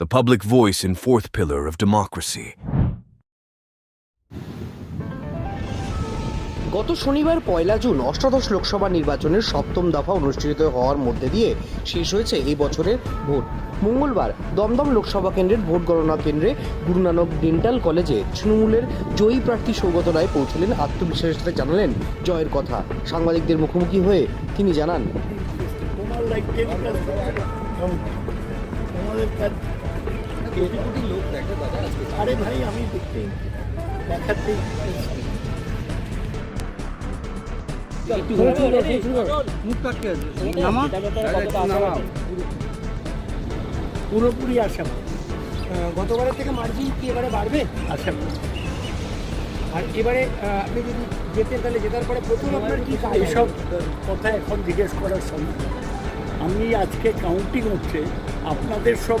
the public voice and fourth pillar of democracy. গত শনিবার পয়লা June অষ্টাদশ লোকসভা নির্বাচনের সপ্তম দফা অনুষ্ঠিত হওয়ার মধ্যে দিয়ে শেষ হয়েছে এই বছরের ভোট। মঙ্গলবার দমদম লোকসভা কেন্দ্রের ভোট গণনা কেন্দ্রে গুরু নানক ডেন্টাল কলেজে তৃণমূলের জয়ী প্রার্থী সৌগত রায় পৌঁছলেন আত্মবিশ্বাসের সাথে জানালেন জয়ের কথা। সাংবাদিকদের মুখোমুখি হয়ে তিনি জানান তোমার লাইক টেলিকাস্ট তোমাদের কাজ আরে ভাই আমি দেখতেই দেখাতেই পুরোপুরি আশা গতবারের থেকে মার্জিন কি এবারে বাড়বে? আশা আর এবারে আপনি যদি যেতেন তাহলে জেতার পরে প্রথম আপনার কি এইসব কথা এখন জিজ্ঞেস করার সময় আমি আজকে কাউন্টিং হচ্ছে আপনাদের সব